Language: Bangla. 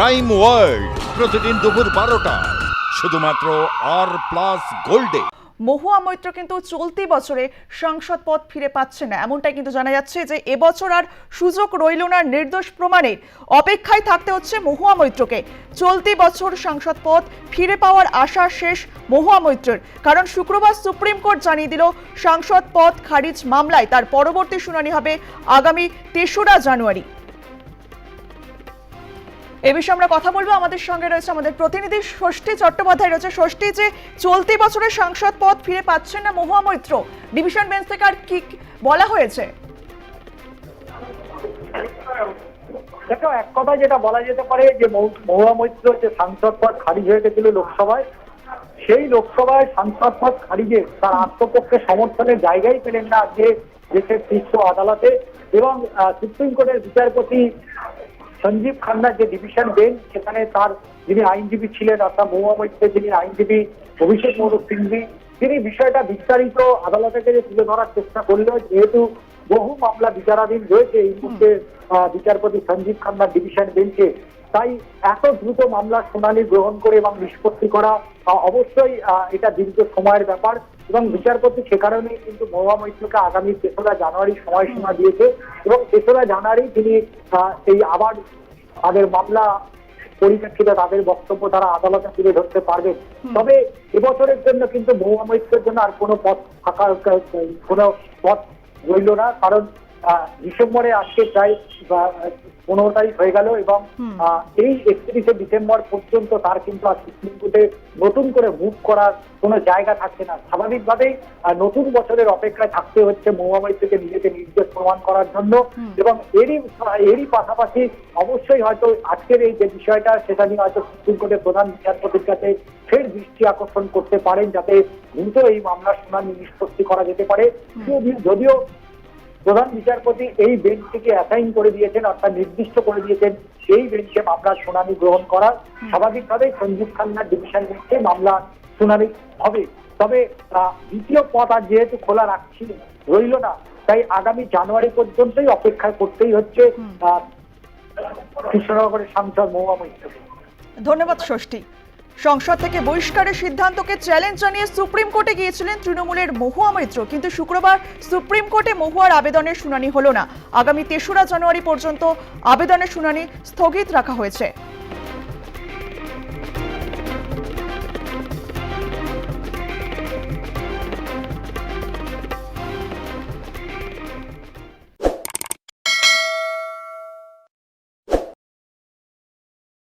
ক্রাইম ওয়ার্ল্ড প্রতিদিন দুপুর বারোটা। শুধুমাত্র আর প্লাস গোল্ডে মহুয়া মৈত্র কিন্তু চলতি বছরে সংসদ পদ ফিরে পাচ্ছে না। এমনটাই কিন্তু জানা যাচ্ছে যে, এবছর আর সুযোগ রইল না নির্দোষ প্রমাণের। অপেক্ষায় থাকতে হচ্ছে মহুয়া মৈত্রকে। চলতি বছর সংসদ পদ ফিরে পাওয়ার আশা শেষ মহুয়া মৈত্রের। কারণ শুক্রবার সুপ্রিম কোর্ট জানিয়ে দিল, সংসদ পদ খারিজ মামলায় তার পরবর্তী শুনানি হবে আগামী তেসরা জানুয়ারি। এ বিষয়ে আমরা কথা বলব। আমাদের সঙ্গে রয়েছে আমাদের প্রতিনিধি ষষ্ঠী চট্টোপাধ্যায়, রয়েছে ষষ্ঠী যে চলতি বছরের সাংসদ পদ ফিরে পাচ্ছেন না মহুয়া মৈত্র। ডিভিশন বেঞ্চ থেকে আর কি বলা হয়েছে? দেখো, এক কথা যেটা বলা যেতে পারে যে মহুয়া মৈত্র যে সাংসদ পদ খারিজ হয়ে গেছিল লোকসভায়, সেই লোকসভায় সাংসদ পদ খারিজে তার আত্মপক্ষে সমর্থনের জায়গাই পেলেন না আজকে দেশের শীর্ষ আদালতে এবং সুপ্রিম কোর্টের বিচারপতি সঞ্জীব খান্নার যে ডিভিশন বেঞ্চ সেখানে তার যিনি আইনজীবী ছিলেন, অর্থাৎ মহুয়া যিনি আইনজীবী অভিষেক মনু সিংভি, তিনি বিষয়টা বিস্তারিত আদালতের কাছে তুলে ধরার চেষ্টা করলেও যেহেতু বহু মামলা বিচারাধীন রয়েছে, এই মুহূর্তে বিচারপতি সঞ্জীব খান্নার ডিভিশন বেঞ্চে তাই এত দ্রুত মামলার শুনানি গ্রহণ করে এবং নিষ্পত্তি করা অবশ্যই এটা দীর্ঘ সময়ের ব্যাপার। এবং বিচারপতি সে কারণেই কিন্তু মহুয়া মৈত্রকে আগামী তেসরা জানুয়ারি সময়সীমা দিয়েছে। এবং তেসরা জানুয়ারি তিনি এই আবার তাদের মামলা পরিপ্রেক্ষিতে তাদের বক্তব্য তারা আদালতে তুলে ধরতে পারবেন। তবে এবছরের জন্য কিন্তু মহুয়া মৈত্রের জন্য আর কোনো পথ ফাঁকা কোনো পথ রইল না। কারণ ডিসেম্বরে আজকে প্রায় পনেরো তারিখ হয়ে গেল এবং এই একত্রিশে ডিসেম্বর পর্যন্ত তার কিন্তু আর সুপ্রিম কোর্টে নতুন করে মুভ করার কোনো জায়গা থাকছে না। স্বাভাবিকভাবেই নতুন বছরের অপেক্ষায় থাকতে হচ্ছে মহুয়ামাই থেকে নিজেকে নির্দেশ প্রমাণ করার জন্য এবং এরই এরই পাশাপাশি অবশ্যই হয়তো আজকের এই যে বিষয়টা সেটা নিয়ে হয়তো সুপ্রিম কোর্টের প্রধান বিচারপতির কাছে ফের দৃষ্টি আকর্ষণ করতে পারেন যাতে দ্রুত এই মামলার শুনানি নিষ্পত্তি করা যেতে পারে। যদিও প্রধান বিচারপতি এই বেঞ্চটিকে অ্যাসাইন করে দিয়েছেন অর্থাৎ নির্দিষ্ট করে দিয়েছেন এই বেঞ্চে মামলার শুনানি গ্রহণ করার। স্বাভাবিকভাবেই সঞ্জীব খান্নার ডিভিশন বেঞ্চে মামলা শুনানি হবে। তবে দ্বিতীয় পথ আর যেহেতু খোলা রাখছি রইল না তাই আগামী জানুয়ারি পর্যন্তই অপেক্ষা করতেই হচ্ছে কৃষ্ণনগরের সাংসদ মহুয়া মৈত্রকে। ধন্যবাদ ষষ্ঠী। সংসদ থেকে বহিষ্কারের সিদ্ধান্তকে চ্যালেঞ্জ জানিয়ে সুপ্রিম কোর্টে গিয়েছিলেন তৃণমূলের মহুয়া মৈত্র। কিন্তু শুক্রবার সুপ্রিম কোর্টে মহুয়ার আবেদনের শুনানি হলো না। আগামী তেসরা জানুয়ারি পর্যন্ত আবেদনের শুনানি স্থগিত রাখা হয়েছে।